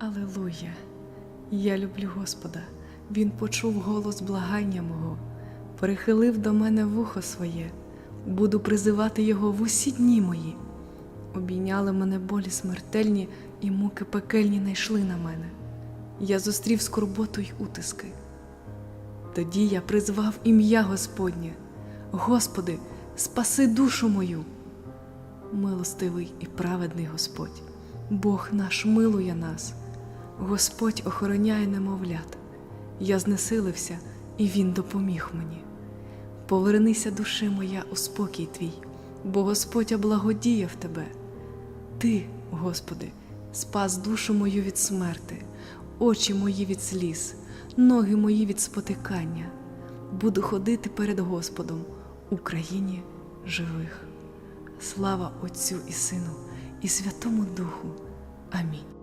Алилуя! Я люблю Господа. Він почув голос благання мого, перехилив до мене вухо своє, буду призивати Його в усі дні мої. Обійняли мене болі смертельні, і муки пекельні найшли на мене. Я зустрів скорботу й утиски. Тоді я призвав ім'я Господнє. Господи, спаси душу мою. Милостивий і праведний Господь, Бог наш милує нас, Господь охороняє немовлят. Я знесилився, і Він допоміг мені. Повернися, душі моя, у спокій твій, бо Господь облагодіяв тебе. Ти, Господи, спас душу мою від смерти, очі мої від сліз, ноги мої від спотикання. Буду ходити перед Господом у країні живих. Слава Отцю і Сину, і Святому Духу. Амінь.